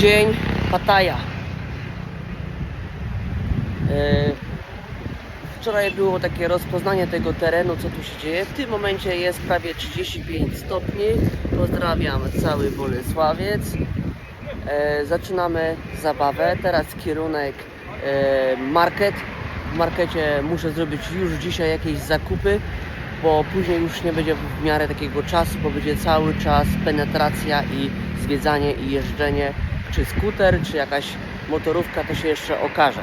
dzień, Pattaja. E, Wczoraj było takie rozpoznanie tego terenu, co tu się dzieje. W tym momencie jest prawie 35 stopni. Pozdrawiam cały Bolesławiec. E, zaczynamy zabawę. Teraz kierunek e, market. W markecie muszę zrobić już dzisiaj jakieś zakupy, bo później już nie będzie w miarę takiego czasu, bo będzie cały czas penetracja i zwiedzanie i jeżdżenie. Czy skuter, czy jakaś motorówka, to się jeszcze okaże.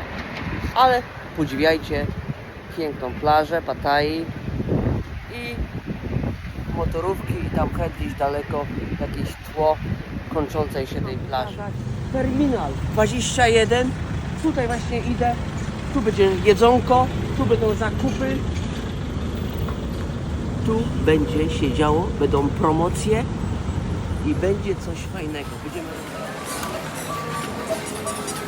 Ale podziwiajcie piękną plażę Pattayy i motorówki i tam gdzieś daleko jakieś tło kończącej się tej plaży. Terminal 21, tutaj właśnie idę, tu będzie jedzonko, tu będą zakupy, tu będzie się działo, będą promocje i będzie coś fajnego. Będziemy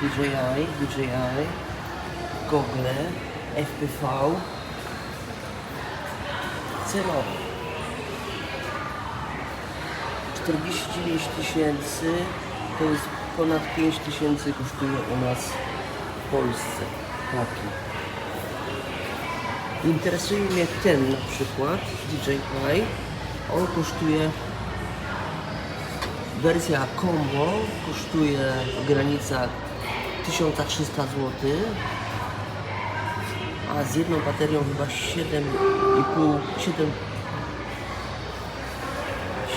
DJI, DJI Google FPV cenowo 49 tysięcy to jest ponad 5 tysięcy kosztuje u nas w Polsce taki Interesuje mnie ten na przykład, DJI. On kosztuje, wersja combo kosztuje w granicach 1300 zł, a z jedną baterią chyba 7,5 7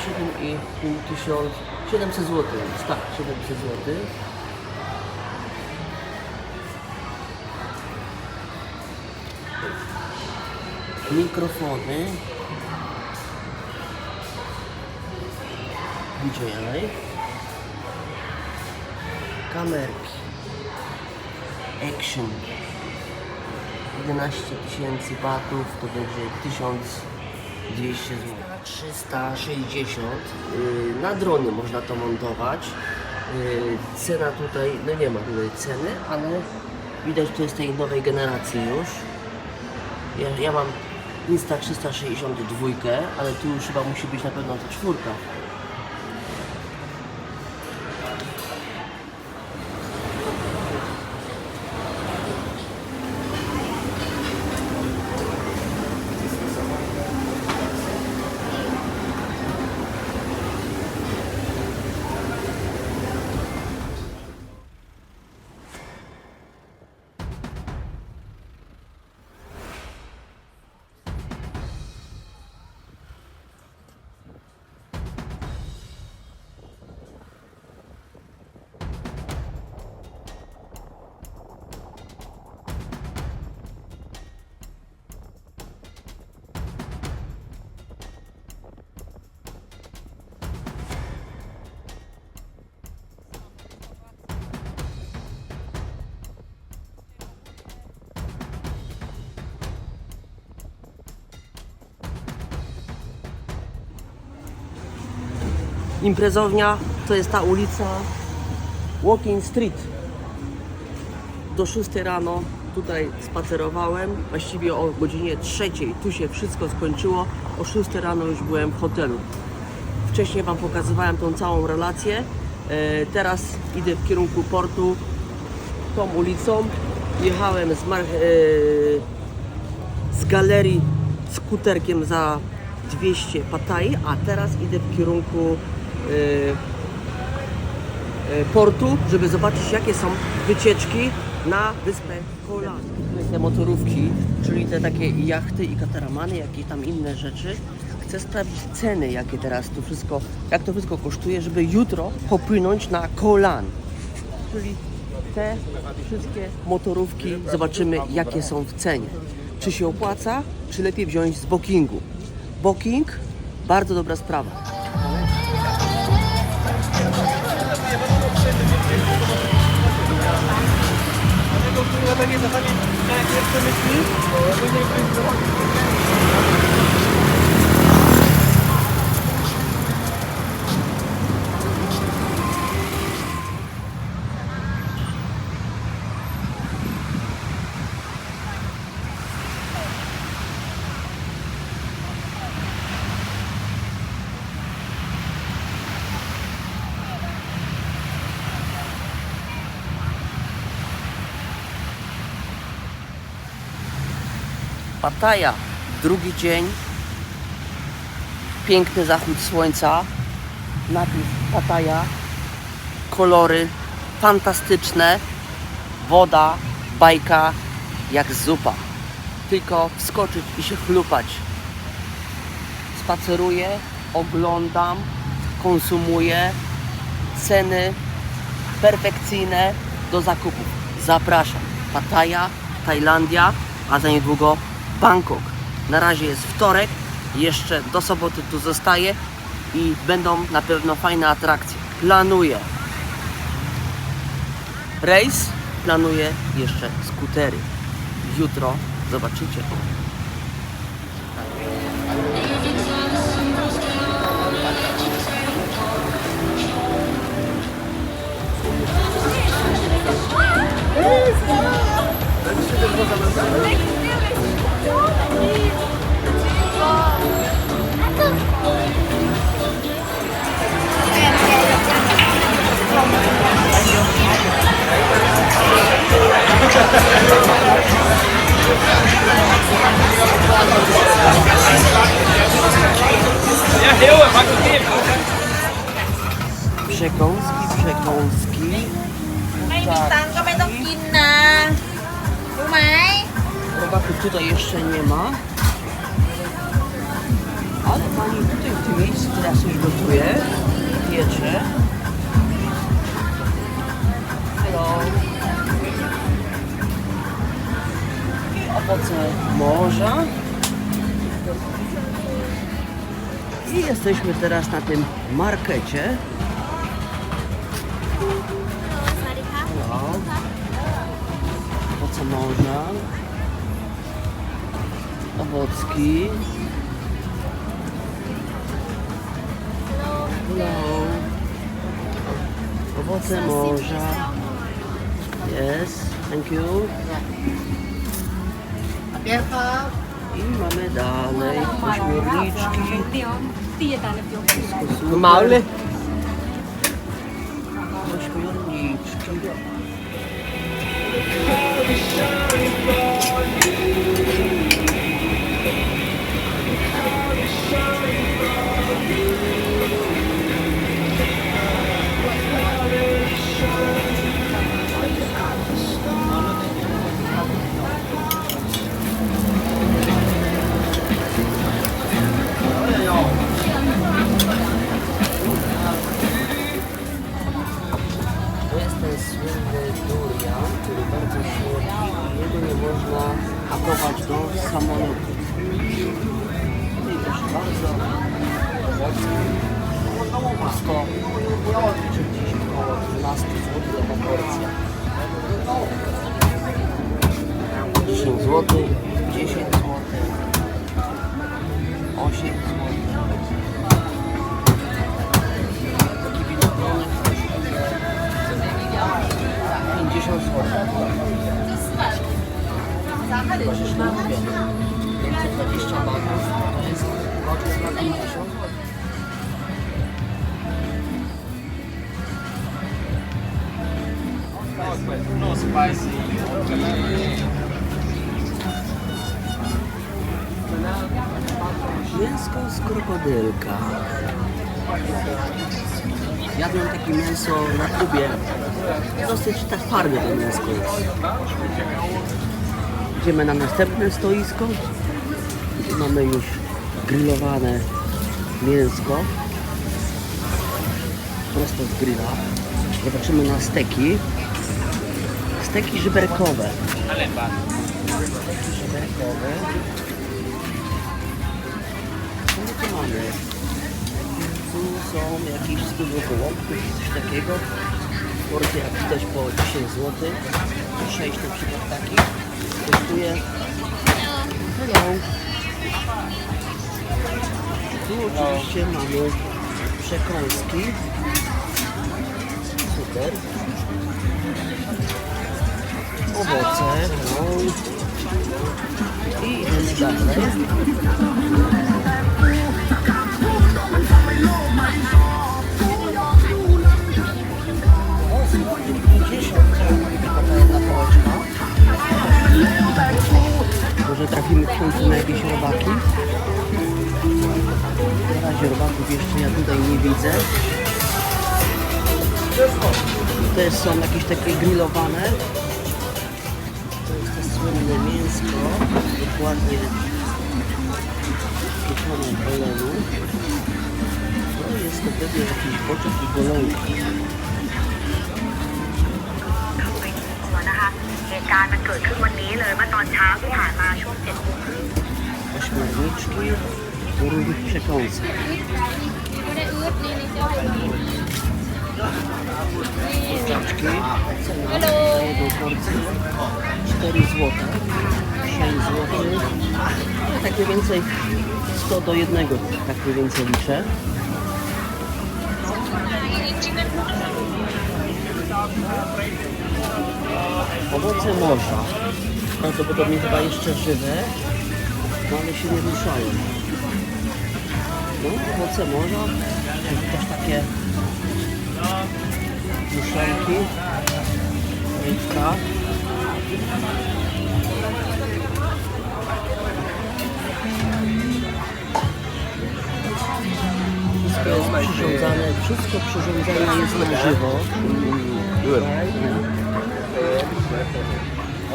7,5 tysiąc 700 zł, tak, 700 zł. mikrofony. DJI kamerki Action. 11 tysięcy batów to będzie 1200 zł 360 yy, na dronie można to montować. Yy, cena tutaj, no nie ma tutaj ceny, ale widać to jest tej nowej generacji już. Ja, ja mam Insta 362, ale tu już chyba musi być na pewno ta czwórka. Imprezownia to jest ta ulica Walking Street. Do 6 rano tutaj spacerowałem, właściwie o godzinie 3 tu się wszystko skończyło, o 6 rano już byłem w hotelu. Wcześniej Wam pokazywałem tą całą relację, e, teraz idę w kierunku portu tą ulicą. Jechałem z, e, z galerii skuterkiem za 200 Pattayy, a teraz idę w kierunku portu, żeby zobaczyć jakie są wycieczki na wyspę Kolan. Te motorówki, czyli te takie jachty i kataramany, jakie tam inne rzeczy. Chcę sprawdzić ceny, jakie teraz tu wszystko, jak to wszystko kosztuje, żeby jutro popłynąć na Kolan. Czyli te wszystkie motorówki zobaczymy jakie są w cenie. Czy się opłaca, czy lepiej wziąć z bookingu. Booking, bardzo dobra sprawa. Kita lagi, kita lagi. Kita lagi, kita lagi. Pattaja, drugi dzień, piękny zachód słońca, napis Pattaja, kolory fantastyczne, woda, bajka jak zupa. Tylko wskoczyć i się chlupać. Spaceruję, oglądam, konsumuję, ceny perfekcyjne do zakupów. Zapraszam. Pattaja, Tajlandia, a za niedługo Bangkok. Na razie jest wtorek, jeszcze do soboty tu zostaję i będą na pewno fajne atrakcje. Planuję rejs, planuję jeszcze skutery. Jutro zobaczycie. Przekąski, przekąski. ไม่มีตังค์ก็ไม่ต้องกินนะ รู้ไหม rabatów tutaj jeszcze nie ma. Ale pani tutaj w tym miejscu teraz już gotuje. Piecze. Hello. I owoce morza. I jesteśmy teraz na tym markecie. No. Po co? Owocki. Hello. Owoce morza. Yes, thank you. I mamy dalej ośmiorniczki. Wszystko Mały. Zł, 10 zł, 8 zł. Taki winogron kosztuje 50 zł. Możesz nie mówię. 520 batów to jest gotów na 50 zł. No spicy. Mięsko z krokodylka. Jadłem takie mięso na Kubie. Dosyć tak twarde to mięsko jest. Idziemy na następne stoisko. Tu mamy już grillowane mięsko. Prosto z grilla. Zobaczymy na steki. Steki żeberkowe. Steki żeberkowe. Mamy? Tu są jakieś skórze gołąbków, coś takiego. Porcje jak widać po 10 zł. 6 na przykład takich kosztuje. Hello. Tu oczywiście mamy przekąski. Super. Owoce. Hello. I dalej. Może trafimy w końcu na jakieś robaki? Na razie robaków jeszcze ja tutaj nie widzę. Też są jakieś takie grillowane. To jest to słynne mięsko, dokładnie pieczone w oleniu. To jest to pewnie jakiś boczek i golonki. นะคะเหตุการณ์มันเกิดขึ้นวันนี้เลยเมื่อตอนเช้าที่ผ่านมาช่วงเจ็ดโมงครึ่ง ośmiorniczki o różnych przekąskach. Kurczaczki, cena za jedną porcję 4 zł, 6 zł, no, tak mniej więcej 100 do 1, tak mniej więcej liczę. Owoce morza, prawdopodobnie chyba jeszcze żywe, no ale się nie ruszają. No, owoce morza, też takie muszelki, rybka. Wszystko jest przyrządzane, wszystko przyrządzane jest na żywo.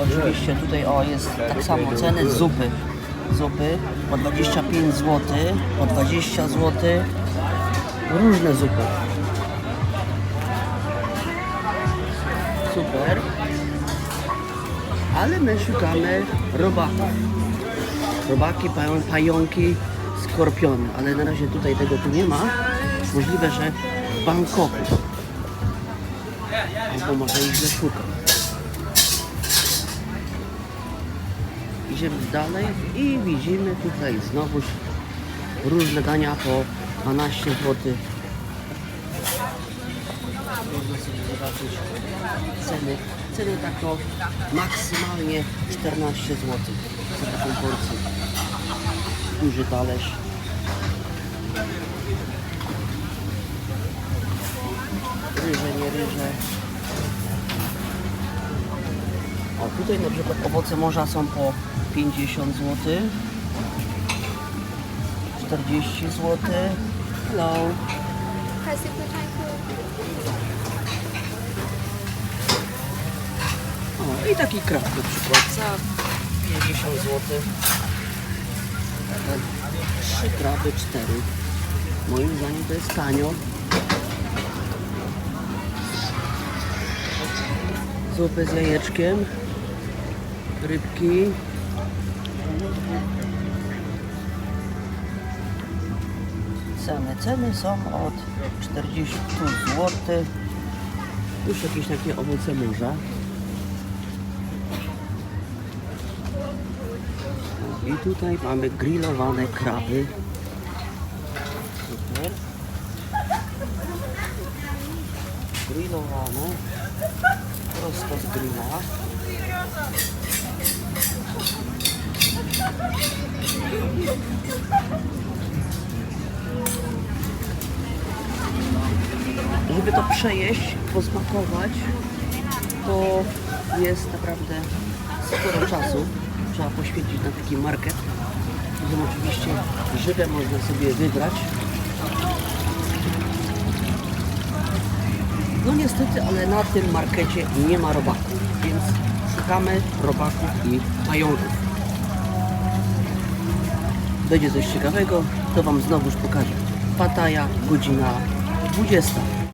Oczywiście tutaj o jest tak samo ceny zupy. Zupy po 25 zł, po 20 zł. Różne zupy. Super. Ale my szukamy robaków. Robaki, pają- pająki, skorpiony. Ale na razie tutaj tego tu nie ma. Możliwe, że w Bangkoku. Albo może ich szukam. Idziemy dalej i widzimy tutaj znowu różne dania po 12 zł. Można sobie zobaczyć ceny. Ceny tak o maksymalnie 14 zł za taką porcję. Duży talerz. Ryże, nie ryże. O, tutaj na przykład owoce morza są po 50 zł. 40 zł. Hello. O, i taki krab na przykład za 50 zł. Trzy kraby, cztery. Moim zdaniem to jest tanio. Zupy z jajeczkiem. Rybki. Ceny. Ceny są od 40 zł. Już jakieś takie owoce morza. I tutaj mamy grillowane kraby. Super. Grillowane. Prosto z grilla. Żeby to przejeść, posmakować, to jest naprawdę sporo czasu. Trzeba poświęcić na taki market. Są oczywiście żywe można sobie wybrać. No niestety, ale na tym markecie nie ma robaków, więc szukamy robaków i pająków. Będzie coś ciekawego, to Wam znowuż pokażę. Pataja, godzina 20.